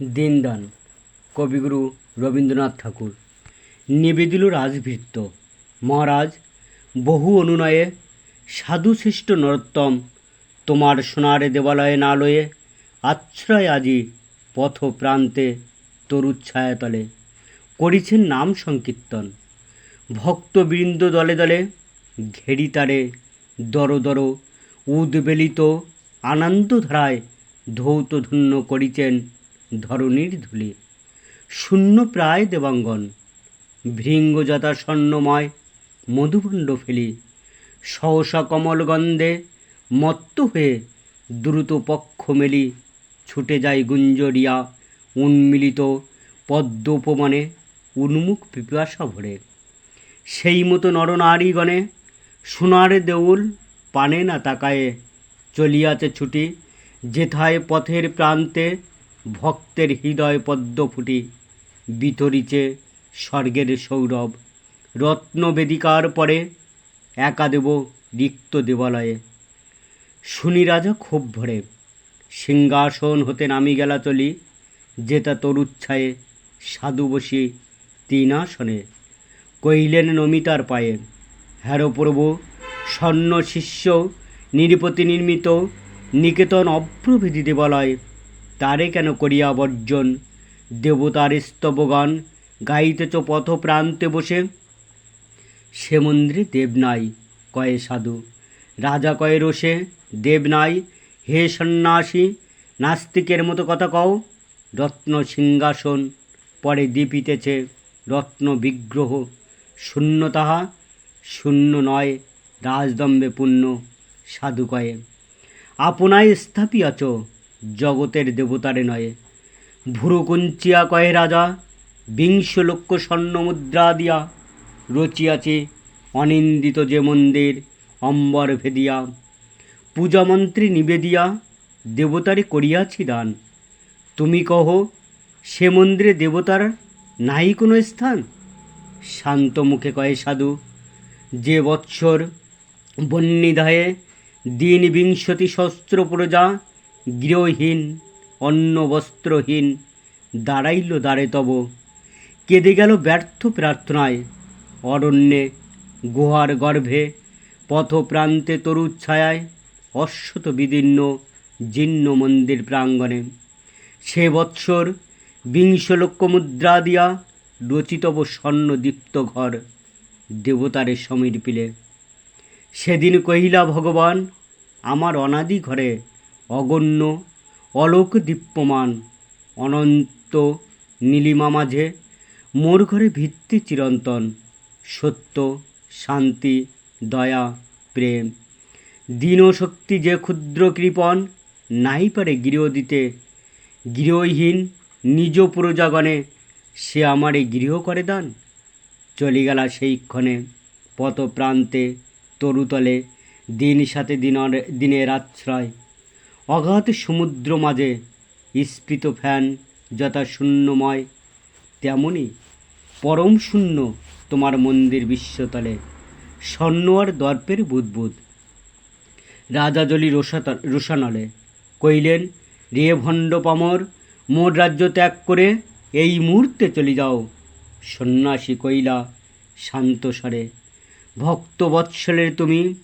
দিনদান, কবিগুরু রবীন্দ্রনাথ ঠাকুর। নিবেদিল রাজভৃত্য। মহারাজ, বহু অনুনয়ে সাধুশিষ্ট নরোত্তম, তোমার সোনারে দেবালয়ে না লয়ে আশ্রয় আজি পথ প্রান্তে তরুচ্ছায়া তলে করিছেন নাম সংকীর্তন। ভক্তবৃন্দ দলে দলে ঘেরি তারে দর দর উদ্বেলিত আনন্দধারায় ধৌত ধন্য করিছেন ধরণীর ধুলি। শূন্য প্রায় দেবাঙ্গন। ভৃঙ্গজাতা স্বর্ণময় মধুভণ্ড ফেলি। সহসা কমলগন্ধে মত্ত হয়ে দ্রুত পক্ষ মেলি। ছুটে যায় গুঞ্জরিয়া উন্মিলিত পদ্ম উপমানে উন্মুখ পিপাসা ভরে। সেই মতো নরনারীগণে সোনার দেউল পানে না তাকায়ে চলিয়াছে ছুটি। যেথায় পথের প্রান্তে ভক্তের হৃদয় পদ্ম ফুটি, বিতরিছে স্বর্গের সৌরভ। রত্নবেদিকার পরে একা দেব রিক্ত দেবালয়ে। শুনি রাজা ক্ষোভ ভরে, সিংহাসন হতে নামি গেলা চলি যেতা তরুচ্ছায়ে সাধু বসি তিন আসনে কইলেন নমিতার পায়ে, হ্যারো প্রভু স্বর্ণ শিষ্য নিরপতি নির্মিত, নিকেতন অপ্রভৃতি দেবালয় তারে কেন করিয়া বর্জন? দেবতার স্তবগান গাইতেছ পথ প্রান্তে বসে। সে মন্দিরে দেব নাই, কয়ে সাধু। রাজা কয়ে রোষে, দেব নাই। হে সন্ন্যাসী, নাস্তিকের মতো কথা কও। রত্ন সিংহাসন পরে দীপিতেছে রত্ন বিগ্রহ। শূন্য তাহা, শূন্য নয়, রাজদম্বে পূর্ণ সাধু কয়ে। আপনায় স্থাপিয়াছ জগতের দেবতারে নয়। ভুরুকুঞ্চিয়া কয়ে রাজা, বিংশ লক্ষ স্বর্ণ মুদ্রা দিয়া রচিয়াছে অনিন্দিত যে মন্দির, অম্বর ভেদিয়া। পূজামন্ত্রী নিবেদিয়া, দেবতারে করিয়াছি দান। তুমি কহ, সে মন্দিরে দেবতার নাই কোনো স্থান? শান্ত মুখে কয়ে সাধু, যে বৎসর বন্যিধায়ে দিন বিংশতি শস্ত্র প্রজা গৃহহীন, অন্ন বস্ত্রহীন, দাঁড়াইল দাঁড়ে তব। কেঁদে গেল ব্যর্থ প্রার্থনায়, অরণ্যে, গুহার গর্ভে পথ পথপ্রান্তে তরুচ্ছায়ায় অশ্বত বিদীর্ণ, জীর্ণ মন্দির প্রাঙ্গণে। সে বৎসর বিংশ লক্ষ মুদ্রা দিয়া রচিতব স্বর্ণদীপ্ত ঘর দেবতারে সমীর পিলে। সেদিন কহিলা ভগবান, আমার অনাদি ঘরে অগণ্য অলোক দীপ্যমান, অনন্ত নীলিমা মাঝে মোর ঘরে ভিত্তি চিরন্তন, সত্য, শান্তি, দয়া, প্রেম। দীনশক্তি যে ক্ষুদ্র কৃপণ নাই পারে গৃহ দিতে গৃহহীন নিজ প্রজাগণে সে আমার এই গৃহ করে দান। চলে গেলা সেই ক্ষণে পথ প্রান্তে তরুতলে, দিন সাথে দিনর, দিনের আশ্রয়। অগাধ সমুদ্র মাঝে স্ফীত ফ্যান যথা শূন্যময় তেমনি পরম শূন্য তোমার মন্দির বিশ্বতলে, স্বর্ণ আর দর্পের বুদবুদ। রাজাজলি রোষাত রোষানলে কইলেন রে ভণ্ড পামর, মোর রাজ্য ত্যাগ করে এই মুহূর্তে চলে যাও। সন্ন্যাসী কইলা শান্ত স্বরে, ভক্ত বৎসলের তুমি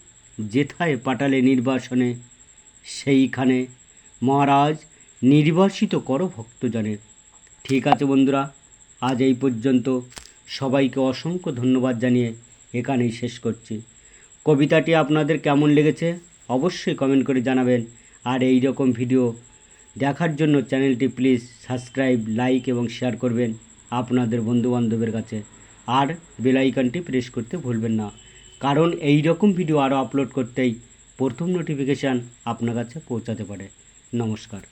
যেথায় পাঠালে নির্বাসনে সেইখানে মহারাজ নির্বাসিত করো ভক্তজনের। ঠিক আছে বন্ধুরা, আজ এই পর্যন্ত সবাইকে অসংখ্য ধন্যবাদ জানিয়ে এখানেই শেষ করছি। কবিতাটি আপনাদের কেমন লেগেছে অবশ্যই কমেন্ট করে জানাবেন। আর এই রকম ভিডিও দেখার জন্য চ্যানেলটি প্লিজ সাবস্ক্রাইব লাইক এবং শেয়ার করবেন আপনাদের বন্ধুবান্ধবের কাছে। আর বেল আইকনটি প্রেস করতে ভুলবেন না। কারণ এই রকম ভিডিও আরও আপলোড করতেই প্রথম নোটিফিকেশান আপনার কাছে পৌঁছাতে পারে। নমস্কার।